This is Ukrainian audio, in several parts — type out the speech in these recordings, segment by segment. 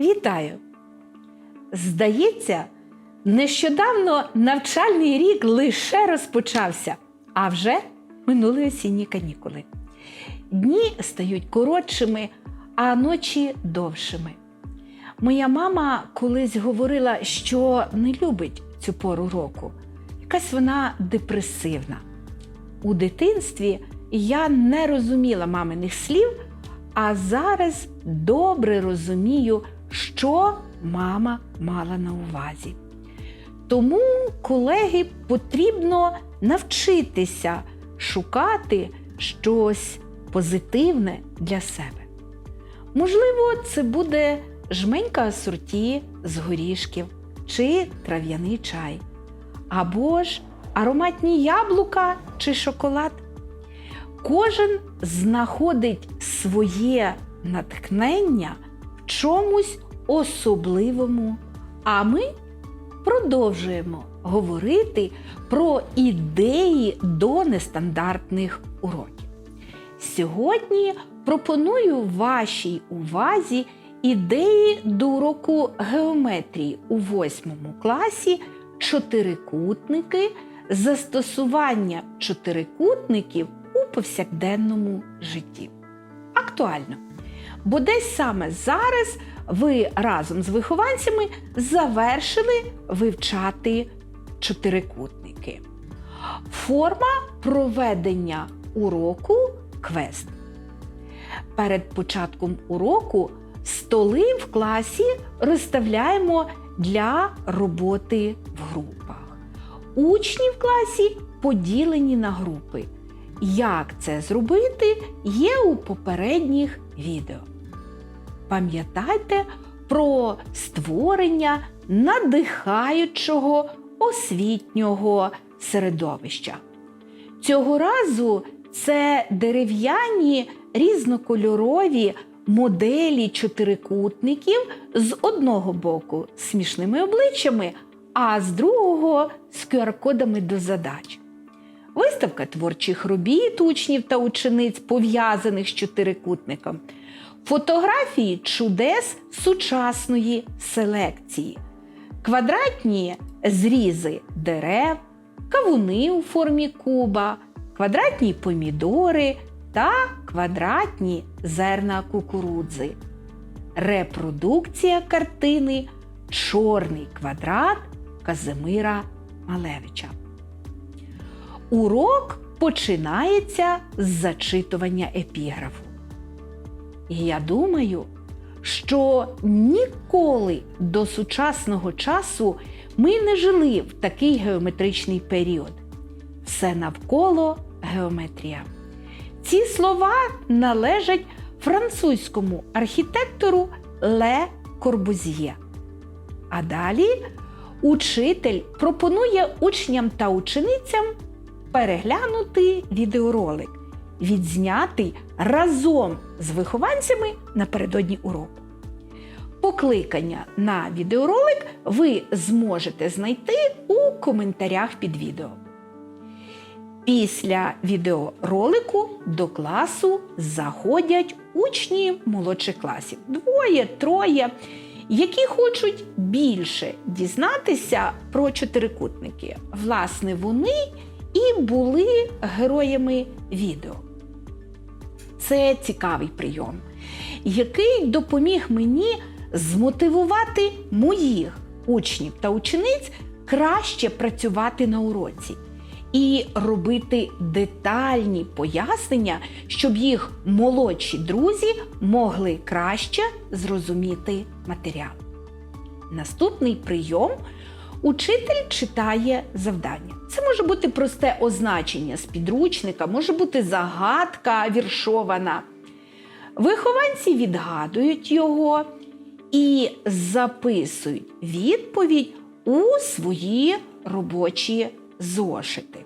Вітаю! Здається, нещодавно навчальний рік лише розпочався, а вже минули осінні канікули. Дні стають коротшими, а ночі довшими. Моя мама колись говорила, що не любить цю пору року. Якась вона депресивна. У дитинстві я не розуміла маминих слів, а зараз добре розумію, що мама мала на увазі. Тому, колеги, потрібно навчитися шукати щось позитивне для себе. Можливо, це буде жменька асорті з горішків чи трав'яний чай, або ж ароматні яблука чи шоколад. Кожен знаходить своє натхнення чомусь особливому, а ми продовжуємо говорити про ідеї до нестандартних уроків. Сьогодні пропоную вашій увазі ідеї до уроку геометрії у восьмому класі чотирикутники, застосування чотирикутників у повсякденному житті. Актуально. Бо десь саме зараз ви разом з вихованцями завершили вивчати чотирикутники. Форма проведення уроку квест. Перед початком уроку столи в класі розставляємо для роботи в групах. Учні в класі поділені на групи. Як це зробити, є у попередніх відео. Пам'ятайте про створення надихаючого освітнього середовища. Цього разу це дерев'яні різнокольорові моделі чотирикутників з одного боку смішними обличчями, а з другого з QR-кодами до задач. Виставка творчих робіт учнів та учениць, пов'язаних з чотирикутником, фотографії чудес сучасної селекції, квадратні зрізи дерев, кавуни у формі куба, квадратні помідори та квадратні зерна кукурудзи. Репродукція картини Чорний квадрат Казимира Малевича. Урок починається з зачитування епіграфу. І я думаю, що ніколи до сучасного часу ми не жили в такий геометричний період. Все навколо геометрія. Ці слова належать французькому архітектору Ле Корбузьє. А далі учитель пропонує учням та ученицям переглянути відеоролик, відзнятий разом з вихованцями напередодні уроку. Покликання на відеоролик ви зможете знайти у коментарях під відео. Після відеоролику до класу заходять учні молодших класів двоє, троє, які хочуть більше дізнатися про чотирикутники. Власне, вони і були героями відео. Це цікавий прийом, який допоміг мені змотивувати моїх учнів та учениць краще працювати на уроці і робити детальні пояснення, щоб їх молодші друзі могли краще зрозуміти матеріал. Наступний прийом учитель читає завдання. Це може бути просте означення з підручника, може бути загадка віршована. Вихованці відгадують його і записують відповідь у свої робочі зошити.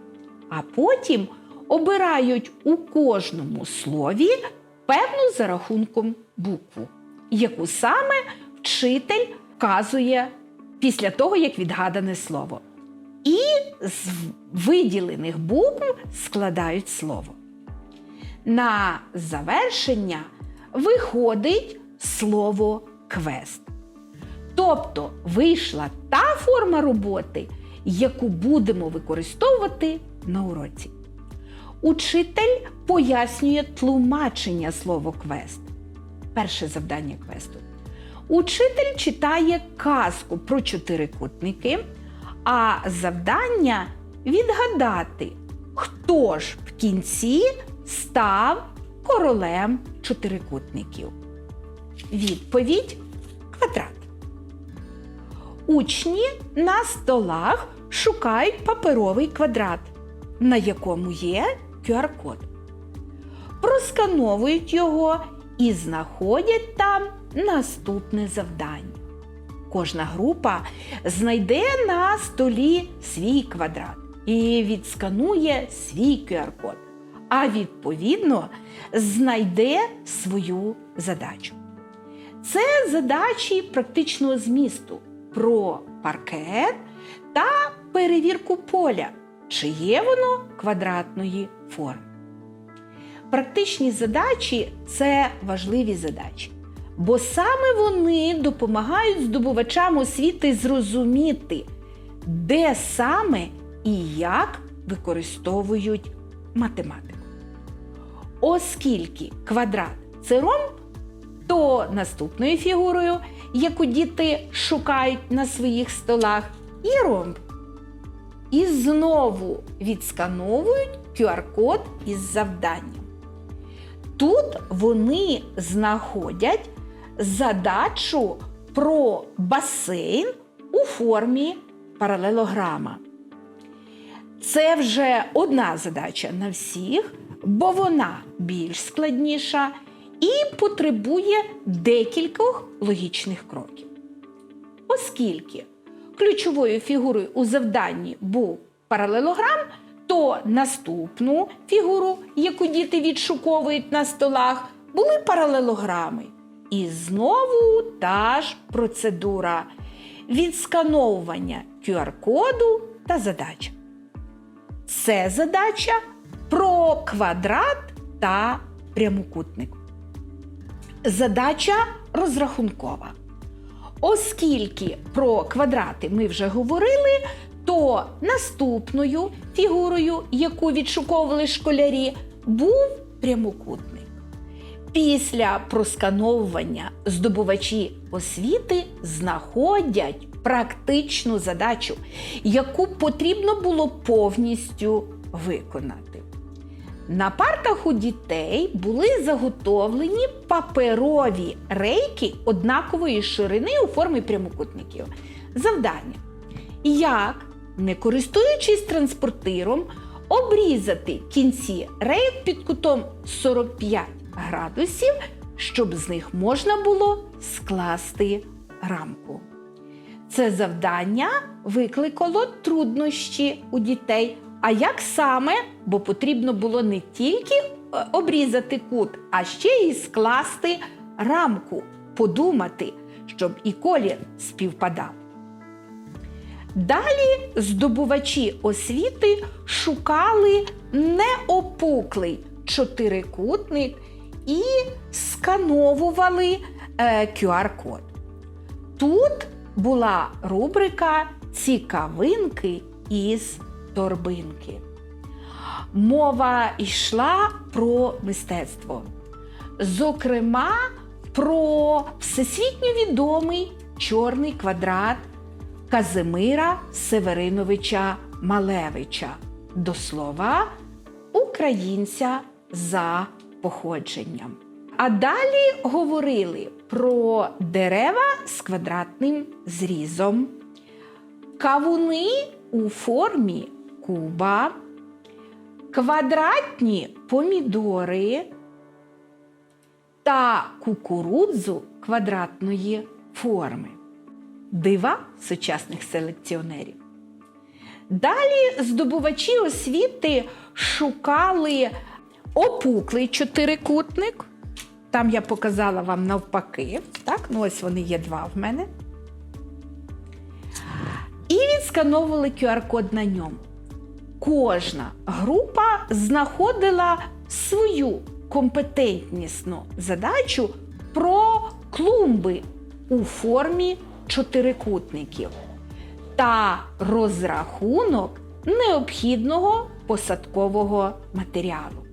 А потім обирають у кожному слові певну за рахунком букву, яку саме вчитель вказує після того, як відгадане слово. І з виділених букв складають слово. На завершення виходить слово квест. Тобто вийшла та форма роботи, яку будемо використовувати на уроці. Учитель пояснює тлумачення слова квест. Перше завдання квесту. Учитель читає казку про чотирикутники, а завдання відгадати, хто ж в кінці став королем чотирикутників. Відповідь квадрат. Учні на столах шукають паперовий квадрат, на якому є QR-код. Проскановують його і знаходять там наступне завдання. Кожна група знайде на столі свій квадрат і відсканує свій QR-код, а відповідно знайде свою задачу. Це задачі практичного змісту про паркет та перевірку поля, чи є воно квадратної форми. Практичні задачі це важливі задачі, бо саме вони допомагають здобувачам освіти зрозуміти, де саме і як використовують математику. Оскільки квадрат це ромб, то наступною фігурою, яку діти шукають на своїх столах, є ромб. І знову відскановують QR-код із завданням. Тут вони знаходять задачу про басейн у формі паралелограма. Це вже одна задача на всіх, бо вона більш складніша і потребує декількох логічних кроків. Оскільки ключовою фігурою у завданні був паралелограм, то наступну фігуру, яку діти відшуковують на столах, були паралелограми. І знову та ж процедура відскановування QR-коду та задача. Це задача про квадрат та прямокутник. Задача розрахункова. Оскільки про квадрати ми вже говорили, то наступною фігурою, яку відшуковували школярі, був прямокутник. Після проскановування здобувачі освіти знаходять практичну задачу, яку потрібно було повністю виконати. На партах у дітей були заготовлені паперові рейки однакової ширини у формі прямокутників. Завдання. Як, не користуючись транспортиром, обрізати кінці рейк під кутом 45 градусів, щоб з них можна було скласти рамку. Це завдання викликало труднощі у дітей. А як саме? Бо потрібно було не тільки е, обрізати кут, а ще й скласти рамку, подумати, щоб і колір співпадав. Далі здобувачі освіти шукали неопуклий чотирикутник і скановували е, QR-код. Тут була рубрика Цікавинки із торбинки. Мова йшла про мистецтво. Зокрема, про всесвітньо відомий чорний квадрат Казимира Севериновича Малевича, до слова, українця за походженням. А далі говорили про дерева з квадратним зрізом, кавуни у формі куба, квадратні помідори та кукурудзу квадратної форми. Дива сучасних селекціонерів. Далі здобувачі освіти шукали опуклий чотирикутник. Там я показала вам навпаки. Так? Ну, ось вони є два в мене. І відскановували QR-код на ньому. Кожна група знаходила свою компетентнісну задачу про клумби у формі чотирикутників та розрахунок необхідного посадкового матеріалу.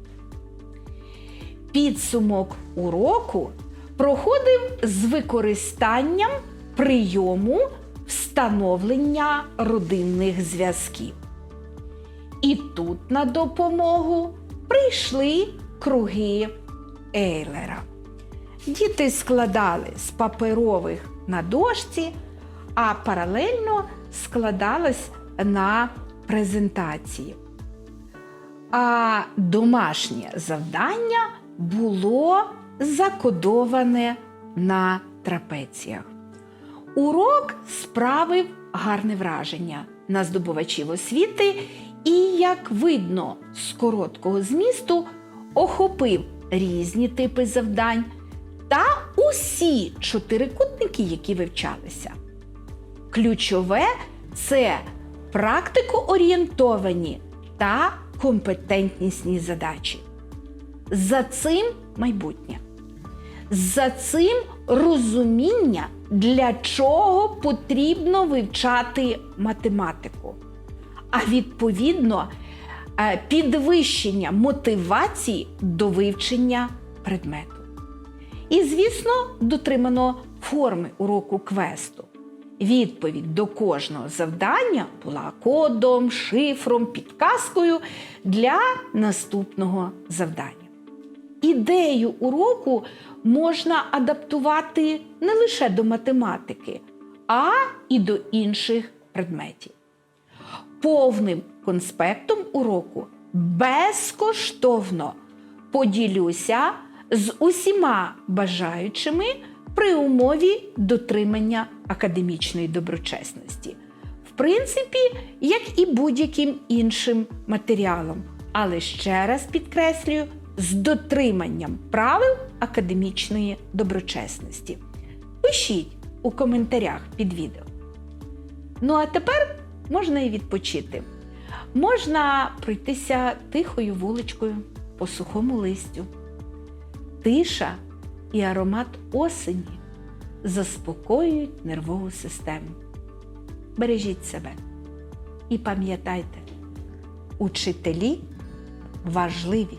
Підсумок уроку проходив з використанням прийому встановлення родинних зв'язків. І тут на допомогу прийшли круги Ейлера. Діти складали з паперових на дошці, а паралельно складались на презентації. А домашнє завдання було закодоване на трапеціях. Урок справив гарне враження на здобувачів освіти і, як видно з короткого змісту, охопив різні типи завдань та усі чотирикутники, які вивчалися. Ключове це практикоорієнтовані та компетентнісні задачі. За цим майбутнє. За цим розуміння, для чого потрібно вивчати математику. А відповідно, е, підвищення мотивації до вивчення предмету. І, звісно, дотримано форми уроку квесту. Відповідь до кожного завдання була кодом, шифром, підказкою для наступного завдання. Ідею уроку можна адаптувати не лише до математики, а і до інших предметів. Повним конспектом уроку безкоштовно поділюся з усіма бажаючими при умові дотримання академічної доброчесності. В принципі, як і будь-яким іншим матеріалом, але ще раз підкреслюю, з дотриманням правил академічної доброчесності. Пишіть у коментарях під відео. Ну а тепер можна і відпочити. Можна пройтися тихою вуличкою по сухому листю. Тиша і аромат осені заспокоюють нервову систему. Бережіть себе і пам'ятайте, учителі важливі.